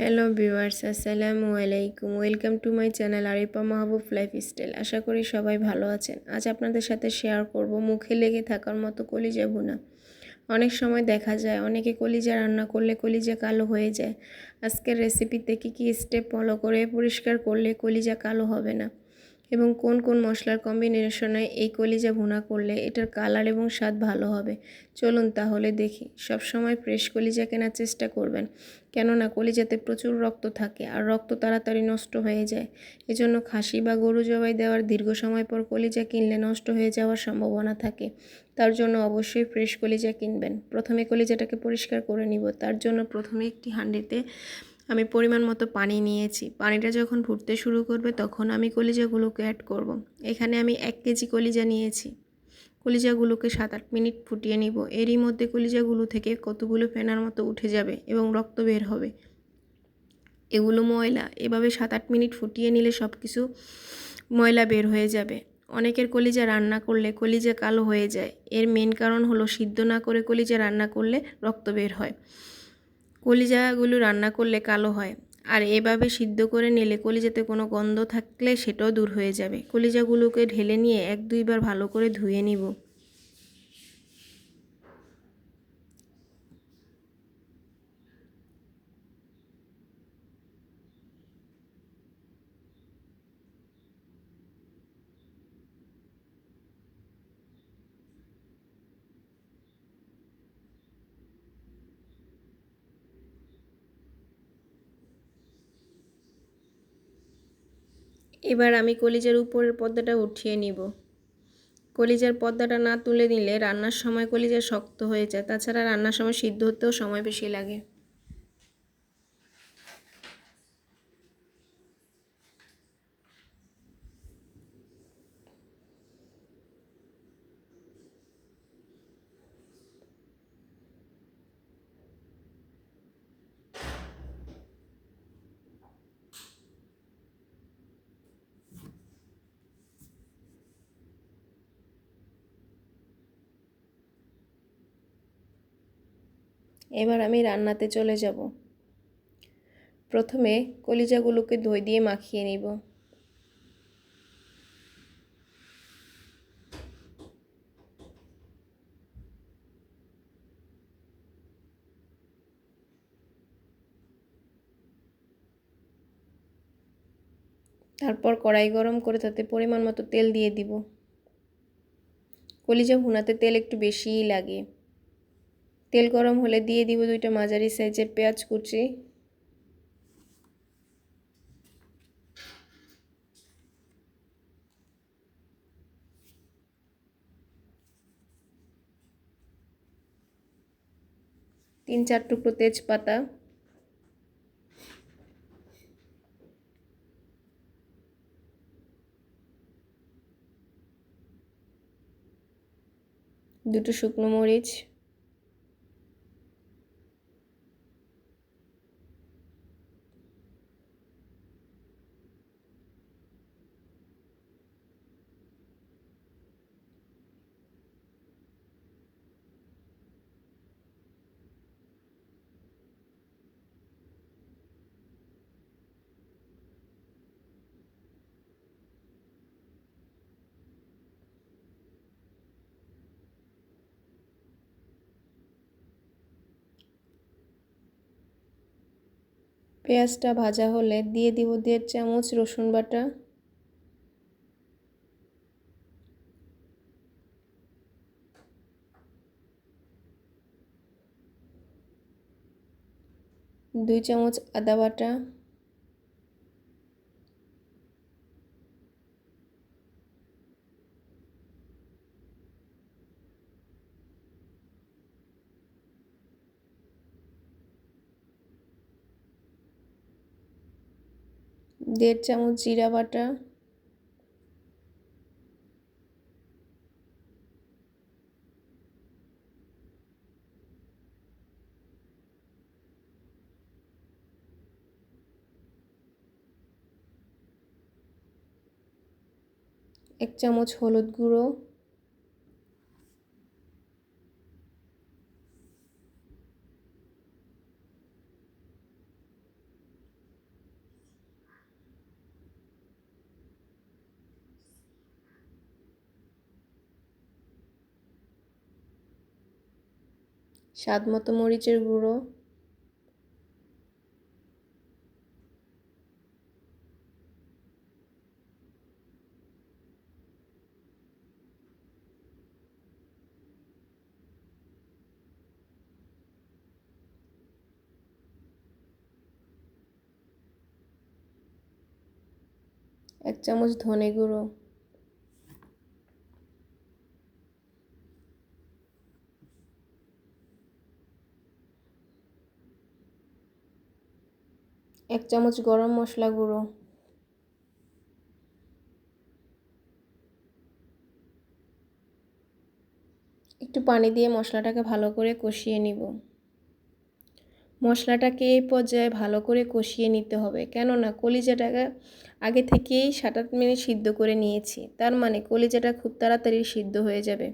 Hello viewers আসসালামু আলাইকুম welcome to my channel Aripa Mahbub lifestyle আশা করি সবাই ভালো আছেন। আজ আপনাদের সাথে শেয়ার করব মুখে লেগে থাকার মতো কলিজা ভুনা। অনেক সময় দেখা যায়, অনেকে কলিজা রান্না করলে কলিজা কালো হয়ে যায়। আজকের রেসিপিতে কী কী স্টেপ ফলো করে পরিষ্কার করলে কলিজা কালো হবে না? এবং কোন কোন মশলার কম্বিনেশনে এই কলিজা ভুনা করলে এটার কালার এবং স্বাদ ভালো হবে? চলুন তাহলে দেখি। সব সময় ফ্রেশ কলিজা কেনার চেষ্টা করবেন, কেননা কলিজাতে প্রচুর রক্ত থাকে আর রক্ত তাড়াতাড়ি নষ্ট হয়ে যায়। এজন্য খাসি বা গরু জবাই দেওয়ার দীর্ঘ সময় পর কলিজা কিনলে নষ্ট হয়ে যাওয়ার সম্ভাবনা থাকে। তার জন্য অবশ্যই ফ্রেশ কলিজা কিনবেন। প্রথমে কলিজাটাকে পরিষ্কার করে নিব। তার জন্য প্রথমে একটি হাঁডিতে আমি পরিমাণ মতো পানি নিয়েছি। পানিটা যখন ফুটতে শুরু করবে তখন আমি কলিজাগুলোকে অ্যাড করব। এখানে আমি এক কেজি কলিজা নিয়েছি। কলিজাগুলোকে সাত আট মিনিট ফুটিয়ে নিব। এরই মধ্যে কলিজাগুলো থেকে কতগুলো ফেনার মতো উঠে যাবে এবং রক্ত বের হবে। এগুলো ময়লা। এভাবে সাত আট মিনিট ফুটিয়ে নিলে সব কিছু ময়লা বের হয়ে যাবে। অনেকের কলিজা রান্না করলে কলিজা কালো হয়ে যায়। এর মেন কারণ হলো সিদ্ধ না করে কলিজা রান্না করলে রক্ত বের হয়। কলিজাগুলো রান্না করলে কালো হয়। আর এভাবে সিদ্ধ করে নিলে কলিজাতে কোনো গন্ধ থাকলে সেটাও দূর হয়ে যাবে। কলিজাগুলোকে ঢেলে নিয়ে এক দুইবার ভালো করে ধুয়ে নিব। এবার আমি কলিজার উপরের পর্দাটা উঠিয়ে নিব। কলিজার পর্দাটা না তুলে নিলে রান্নার সময় কলিজা শক্ত হয়ে যায়, তাছাড়া রান্নার সময় সিদ্ধ হতেও সময় বেশি লাগে। এবার আমি রান্নাতে চলে যাব। প্রথমে কলিজাগুলোকে দই দিয়ে মাখিয়ে নিব। তারপর কড়াই গরম করে তাতে পরিমাণ মতো তেল দিয়ে দিব। কলিজা ভুনাতে তেল একটু বেশিই লাগে। তেল গরম হলে দিয়ে দিব দুইটা মাঝারি সাইজের পেঁয়াজ কুচি। তিন চার টুকরো তেজপাতা। দুটো শুকনো মরিচ। পেঁয়াজটা ভাজা হলে দিয়ে দিব দেড় চামচ রসুন বাটা। দুই চামচ আদা বাটা। দেড় চামচ জিরা বাটা। এক চামচ হলুদ গুঁড়ো। স্বাদ মতো মরিচের গুঁড়ো। এক চামচ ধনে গুঁড়ো। এক চামচ গরম মশলা গুঁড়ো। একটু পানি দিয়ে মশলাটাকে ভালো করে কষিয়ে নিব। মশলাটাকে এই পর্যায়ে ভালো করে কষিয়ে নিতে হবে। কেননা কলিজাটাকে আগে থেকেই সাত আট মিনিট সিদ্ধ করে নিয়েছি। তার মানে কলিজাটা খুব তাড়াতাড়ি সিদ্ধ হয়ে যাবে।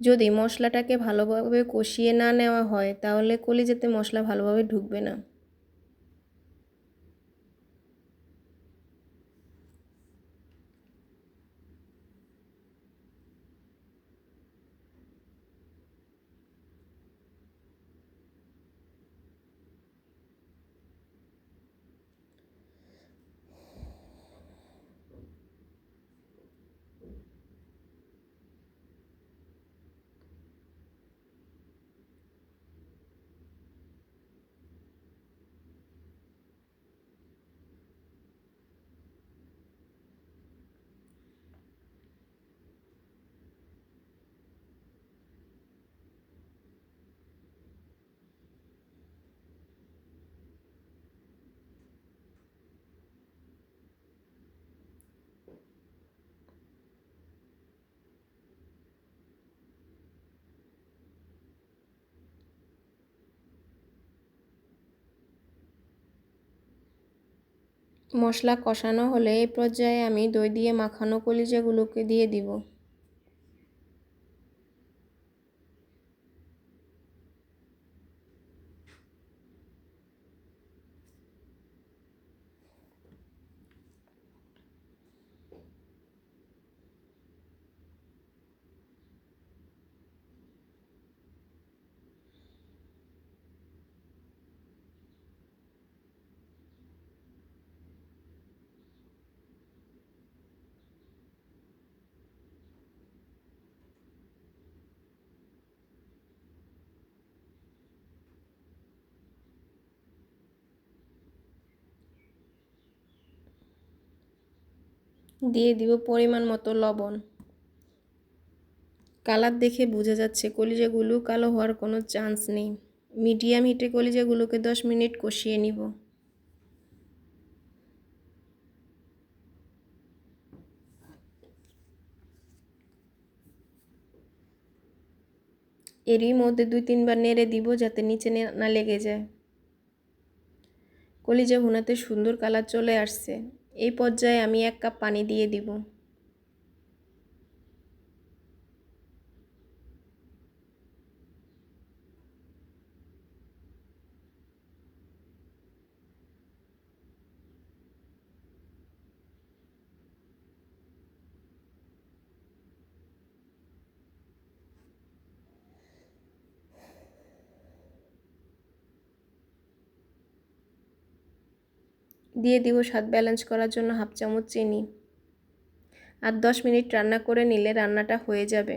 যদি মশলাটাকে ভালোভাবে কষিয়ে না নেওয়া হয়, তাহলে কলিজাতে মশলা ভালোভাবে ঢুকবে না। মশলা কষানো হলে এই পর্যায়ে আমি দই দিয়ে মাখানো কলিজাগুলোকে দিয়ে দিব। দিয়ে দিব পরিমাণ মতো লবণ। কালার দেখে বোঝা যাচ্ছে কলিজাগুলো কালো হওয়ার কোনো চান্স নেই। মিডিয়াম হিটে কলিজাগুলোকে দশ মিনিট কষিয়ে নিব। এরই মধ্যে দুই তিনবার নেড়ে দিব যাতে নিচে না লেগে যায়। কলিজা ভুনাতে সুন্দর কালার চলে আসছে। এই পর্যায়ে আমি এক কাপ পানি দিয়ে দিব। দিয়ে দিব স্বাদ ব্যালেন্স করার জন্য হাফ চামচ চিনি। আর দশ মিনিট রান্না করে নিলে রান্নাটা হয়ে যাবে।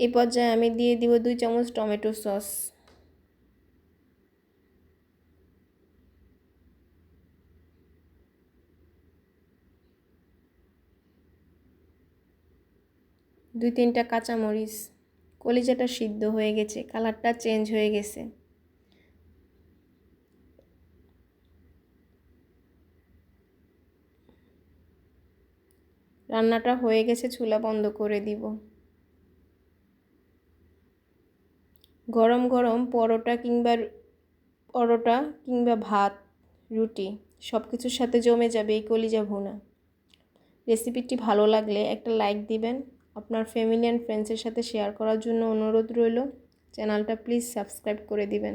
এই পর্যায়ে আমি দিয়ে দিব দুই চামচ টমেটো সস। দুই তিনটা কাঁচামরিচ, কলিজাটা সিদ্ধ হয়ে গেছে, কালারটা চেঞ্জ হয়ে গেছে। রান্নাটা হয়ে গেছে, চুলা বন্ধ করে দিব। গরম গরম পরোটা কিংবা পরোটা কিংবা ভাত, রুটি সব কিছুর সাথে জমে যাবে এই কলিজা ভুনা। রেসিপিটি ভালো লাগলে একটা লাইক দিবেন। আপনার ফ্যামিলি অ্যান্ড ফ্রেন্ডসের সাথে শেয়ার করার জন্য অনুরোধ রইল। চ্যানেলটা প্লিজ সাবস্ক্রাইব করে দিবেন।